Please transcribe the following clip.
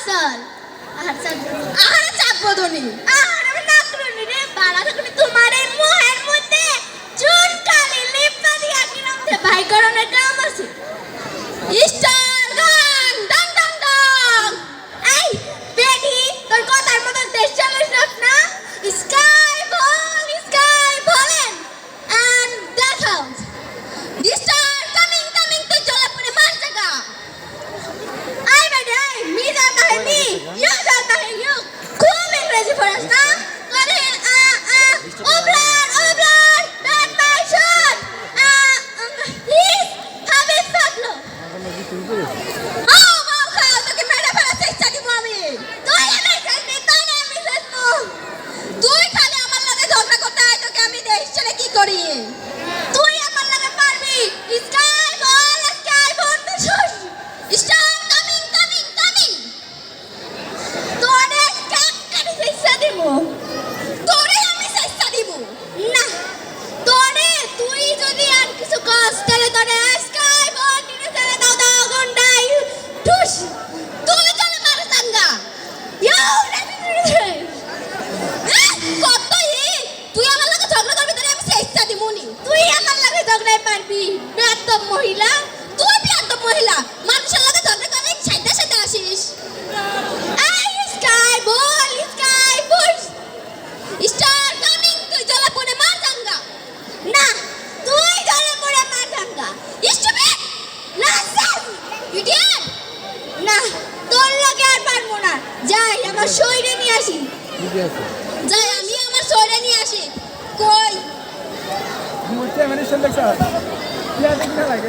ফসল আচ্ছা আহারে চাপবো ধনী う。যাই, আমার শরীরে নিয়ে আসি। যাই, আমি আমার শরীরে নিয়ে আসি। কই? মুছে মানে সুন্দর লাগে?